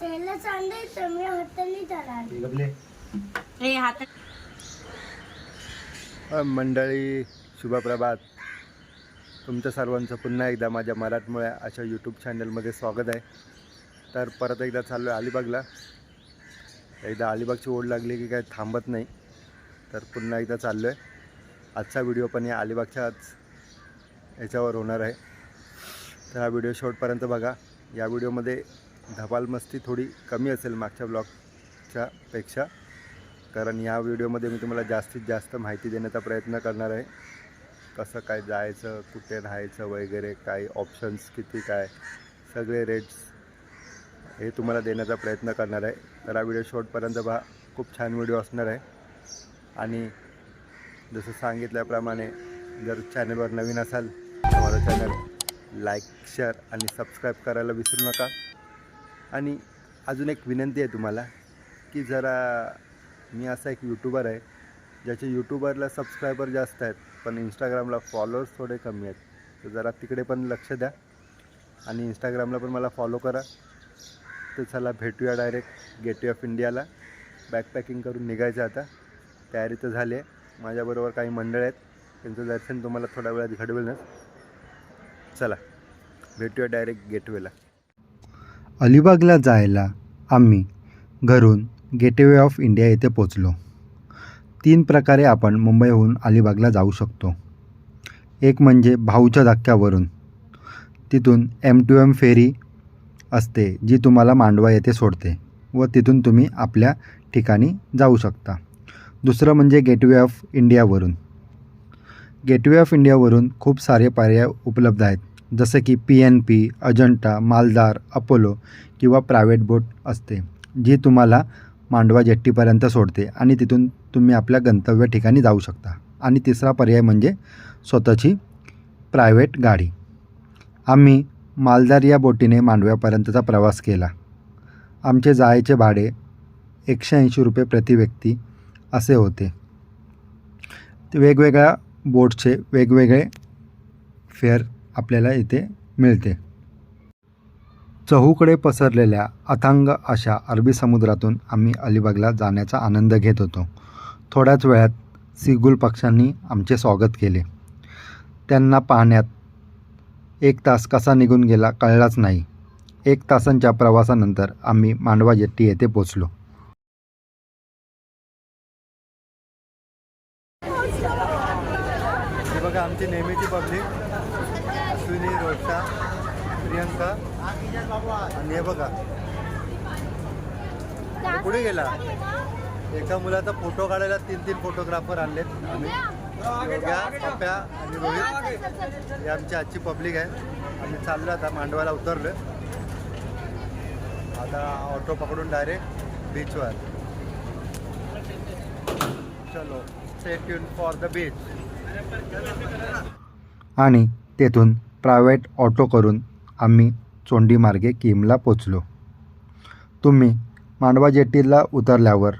त्याला सांगायचं मी हाताने चालाल हे हात अ, मंडळी शुभप्रभात. तुमच्या सर्वांचं पुन्हा एकदा माझ्या मराठमोळ्या अशा यूट्यूब चॅनलमध्ये स्वागत आहे. तर परत एकदा चाललो आहे अलिबागला. एकदा अलिबागची ओढ लागली की काही थांबत नाही. तर पुन्हा एकदा चाललो आहे आजचा व्हिडिओ पण या अलिबागच्याच याच्यावर होणार आहे. तर हा व्हिडिओ शॉर्टपर्यंत बघा. या व्हिडिओमध्ये धपालमस्ती थोडी कमी असेल मागच्या ब्लॉगच्या पेक्षा. कारण या व्हिडिओमध्ये मी तुम्हाला जास्तीत जास्त माहिती देण्याचा प्रयत्न करणार आहे. कसं काय जायचं कुठे राहायचं वगैरे काय ऑप्शन्स किती काय सगळे रेट्स हे तुम्हाला देण्याचा प्रयत्न करणार आहे. तर हा व्हिडिओ शॉर्टपर्यंत पहा. खूप छान व्हिडिओ असणार आहे. आणि जसं सांगितल्याप्रमाणे जर चॅनलवर नवीन असाल तर माझं चॅनल लाईक शेअर आणि सबस्क्राईब करायला विसरू नका. आणि अजून एक विनंती आहे तुम्हाला की जरा मी असा एक यूट्यूबर आहे ज्याचे यूट्यूबरला सबस्क्रायबर जास्त आहेत पण इंस्टाग्रामला फॉलोअर्स थोडे कमी आहेत. तर जरा तिकडे पण लक्ष द्या आणि इंस्टाग्रामला पण मला फॉलो करा. तर चला भेटूया डायरेक्ट गेटवे ऑफ इंडियाला बॅकपॅकिंग करून निघायचं आता. तयारी तर झाली आहे. माझ्याबरोबर काही मंडळ आहेत. त्यांचं दर्शन तुम्हाला थोड्या वेळात घडवेलच. चला. भेटूया डायरेक्ट गेटवेला अलिबागला जायला आम्ही घरून गेटवे ऑफ इंडिया येथे पोचलो. तीन प्रकारे आपण मुंबईहून अलिबागला जाऊ शकतो. एक म्हणजे भाऊच्या धक्क्यावरून. तिथून एम टू एम फेरी असते जी तुम्हाला मांडवा येथे सोडते व तिथून तुम्ही आपल्या ठिकाणी जाऊ शकता. दुसरं म्हणजे गेटवे ऑफ इंडियावरून गेटवे ऑफ इंडियावरून खूप सारे पर्याय उपलब्ध आहेत. जसे की पी एन पी अजंटा मालदार अपोलो किंवा प्रायव्हेट बोट असते जी तुम्हाला मांडवा जेट्टीपर्यंत सोडते आणि तिथून तुम्ही आपल्या गंतव्य ठिकाणी जाऊ शकता. आणि तिसरा पर्याय म्हणजे स्वतःची प्रायव्हेट गाडी. आम्ही मालदार या बोटीने मांडव्यापर्यंतचा प्रवास केला. आमचे जायचे भाडे एकशे ऐंशी रुपये प्रति व्यक्ती असे होते. वेगवेगळ्या बोटचे वेगवेगळे फेअर आपल्याला इथे मिळते. चहूकडे पसरलेल्या अथांग अशा अरबी समुद्रातून आम्ही अलिबागला जाण्याचा आनंद घेत होतो. थोड्याच वेळात सिगुल पक्ष्यांनी आमचे स्वागत केले. त्यांना पाहण्यात एक तास कसा निघून गेला कळलाच नाही. एक तासांच्या प्रवासानंतर आम्ही मांडवा जेट्टी येथे पोचलो बघा आमची नेहमीची पब्लिक अश्विनी रोषा प्रियंका. आणि हे बघा. पुढे कुठे गेला? एका मुलाचा फोटो काढायला तीन तीन फोटोग्राफर आणलेत आम्ही. पप्प्या आणि रोहित. ही आमची आजची पब्लिक आहे. आम्ही चाललो आता मांडवाला उतरलो आता ऑटो पकडून डायरेक्ट बीचवर चलो stay tune for the beach आणि तेथून प्रायव्हेट ऑटो करून आम्ही चोंडीमार्गे किमला पोचलो. तुम्ही मांडवा जेट्टीला उतरल्यावर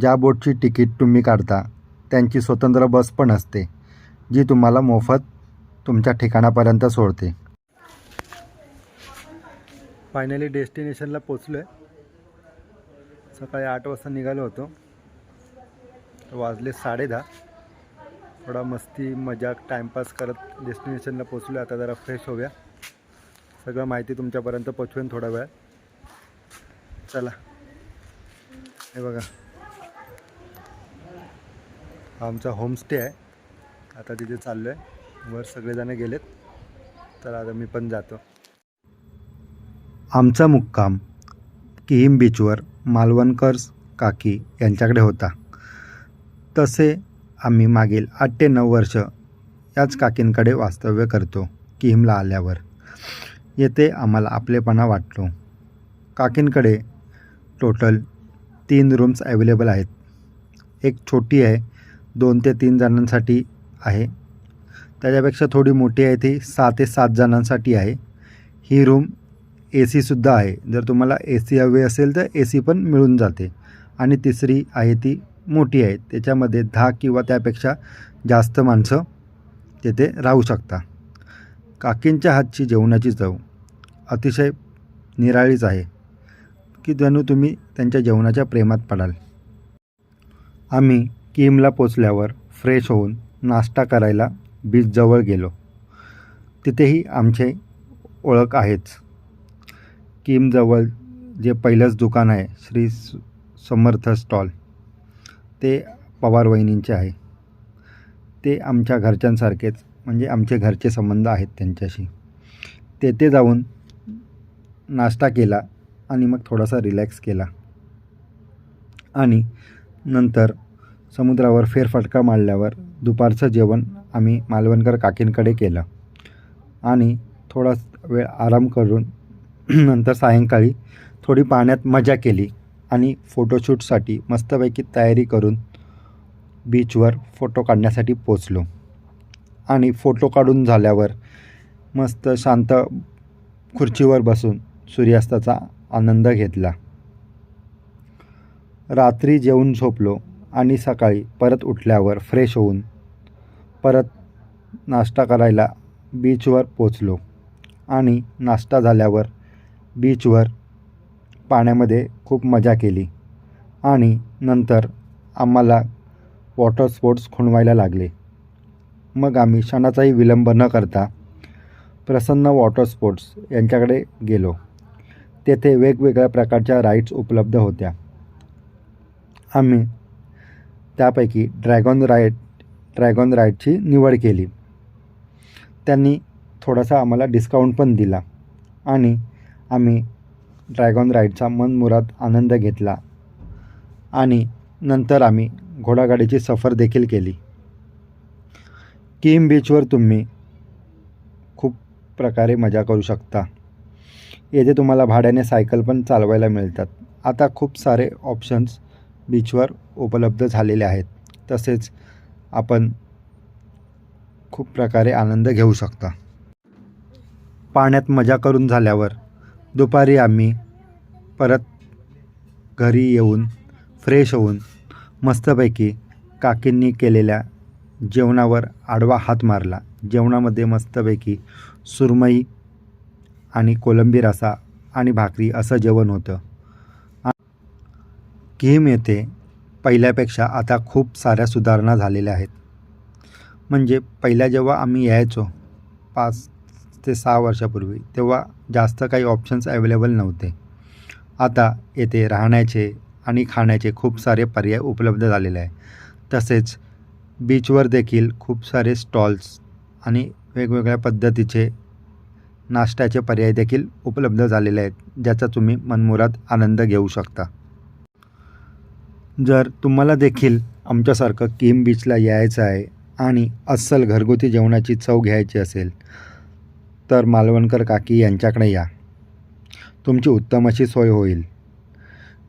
ज्या बोटची तिकीट तुम्ही काढता त्यांची स्वतंत्र बस पण असते जी तुम्हाला मोफत तुमच्या ठिकाणापर्यंत सोडते. फायनली डेस्टिनेशनला पोचलो आहे सकाळी आठ वाजता निघालो होतो. वाजले साडे दहा थोडा मस्ती मजाक टाईमपास करत डेस्टिनेशनला पोचलो आता जरा फ्रेश होऊया. सगळं माहिती तुमच्यापर्यंत पोचवेन थोडा वेळ. चला. हे बघा. हा आमचा होमस्टे आहे. आता तिथे चाललो आहे वर सगळेजण गेलेत. तर आता मी पण जातो. आमचा मुक्काम किहीम बीचवर मालवणकर्स काकी यांच्याकडे होता. तसे आम्ही मागील आठ ते नऊ वर्ष याच काकींकडे वास्तव्य करतो किहिमला आल्यावर. येथे आम्हाला आपलेपणा वाटतो. काकींकडे टोटल तीन रूम्स अवेलेबल आहेत. एक छोटी आहे दोन ते तीन जणांसाठी आहे. त्याच्यापेक्षा थोडी मोठी आहे ती सहा ते सात जणांसाठी आहे. ही रूम ए सीसुद्धा आहे. जर तुम्हाला ए सी हवी असेल तर ए सी पण मिळून जाते. आणि तिसरी आहे ती मोठी आहे. त्याच्यामध्ये दहा किंवा त्यापेक्षा जास्त माणसं तिथे राहू शकता काकींच्या हातची जेवणाची चव अतिशय निराळीच आहे की जणू तुम्ही त्यांच्या जेवणाच्या प्रेमात पडाल. आम्ही किमला पोचल्यावर फ्रेश होऊन नाश्ता करायला बीचजवळ गेलो. तिथेही आमचे ओळख आहेच. किमजवळ जे पहिलंच दुकान आहे श्री समर्थ स्टॉल. ते पवार वहिनींचे आहे. ते आमच्या घरच्यांसारखेच म्हणजे आमचे घरचे संबंध आहेत त्यांच्याशी. तेथे जाऊन नाश्ता केला आणि मग थोडासा रिलॅक्स केला. आणि नंतर समुद्रावर फेरफटका मारल्यावर दुपारचं जेवण आम्ही मालवणकर काकींकडे केलं. आणि थोडा वेळ आराम करून नंतर सायंकाळी थोडी पाण्यात मजा केली. आणि फोटोशूटसाठी मस्तपैकी तयारी करून बीचवर फोटो काढण्यासाठी पोचलो. आणि फोटो काढून झाल्यावर मस्त शांत खुर्चीवर बसून सूर्यास्ताचा आनंद घेतला. रात्री जेवून झोपलो आणि सकाळी परत उठल्यावर फ्रेश होऊन परत नाश्ता करायला बीचवर पोचलो. आणि नाश्ता झाल्यावर बीचवर पाण्यामध्ये खूप मजा केली. आणि नंतर आम्हाला वॉटर स्पोर्ट्स खुणवायला लागले. मग आम्ही क्षणाचाही विलंब न करता प्रसन्न वॉटर स्पोर्ट्स यांच्याकडे गेलो. तेथे वेगवेगळ्या प्रकारच्या राईड्स उपलब्ध होत्या. आम्ही त्यापैकी ड्रॅगॉन राईड ड्रॅगॉन राईडची निवड केली. त्यांनी थोडासा आम्हाला डिस्काउंट पण दिला. आणि आम्ही ड्रॅगॉन राईडचा मनमुराद आनंद घेतला आणि नंतर आम्ही घोडागाडीची सफर देखील केली. किम बीचवर तुम्ही खूप प्रकारे मजा करू शकता. येथे तुम्हाला भाड्याने सायकल पण चालवायला मिळतात. आता खूप सारे ऑप्शन्स बीचवर उपलब्ध झालेले आहेत. तसेच आपण खूप प्रकारे आनंद घेऊ शकता. पाण्यात मजा करून झाल्यावर दुपारी आम्ही परत घरी येऊन फ्रेश होऊन मस्तपैकी काकींनी केलेल्या जेवणावर आडवा हात मारला. जेवणामध्ये मस्तपैकी सुरमई आणि कोलंबी रसा आणि भाकरी असं जेवण होतं. किम येथे पहिल्यापेक्षा आता खूप साऱ्या सुधारणा झालेल्या आहेत. म्हणजे पहिल्या जेव्हा आम्ही यायचो पाच ते सहा वर्षापूर्वी तेव्हा जास्त काही ऑप्शन्स अवेलेबल नव्हते. आता येथे राहण्याचे आणि खाण्याचे खूप सारे पर्याय उपलब्ध झालेले आहे तसेच बीचवर देखील खूप सारे स्टॉल्स आणि वेगवेगळ्या पद्धतीचे नाश्त्याचे पर्याय देखील उपलब्ध झालेले आहेत ज्याचा तुम्ही मनमुराद आनंद घेऊ शकता. जर तुम्हाला देखील आमच्यासारखं किम बीचला यायचं आहे आणि अस्सल घरगुती जेवणाची चव घ्यायची असेल तर मालवणकर काकी यांच्याकडे या. तुमची उत्तम अशी सोय होईल.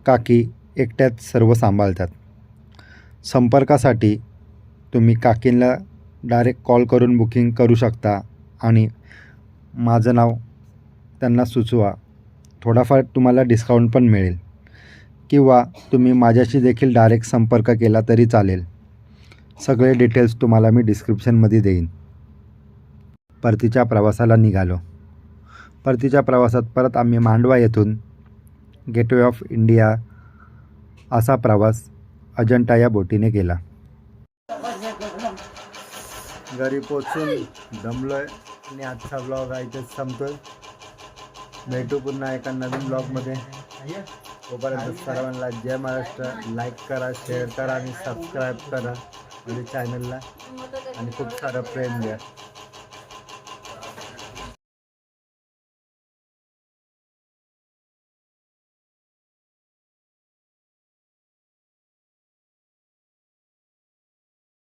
काकी एकट्यात सर्व सांभाळतात. संपर्कासाठी तुम्ही काकींना डायरेक्ट कॉल करून बुकिंग करू शकता आणि माझं नाव त्यांना सुचवा. थोडाफार तुम्हाला डिस्काउंट पण मिळेल. किंवा तुम्ही माझ्याशी देखील डायरेक्ट संपर्क केला तरी चालेल. सगळे डिटेल्स तुम्हाला मी डिस्क्रिप्शनमध्ये देईन. परतीच्या प्रवासाला निघालो. परतीच्या प्रवासात परत आम्ही मांडवा येथून गेटवे ऑफ इंडिया असा प्रवास अजंठा या बोटीने केला. घरी पोचून दमलोय आणि आजचा ब्लॉग आहे तेच संपतोय. भेटू पुन्हा एका नवीन ब्लॉगमध्ये तोपर्यंत सर्वांना जय महाराष्ट्र. लाईक करा शेअर करा आणि सबस्क्राईब करा. म्हणजे चॅनलला आणि खूप सारं प्रेम द्या.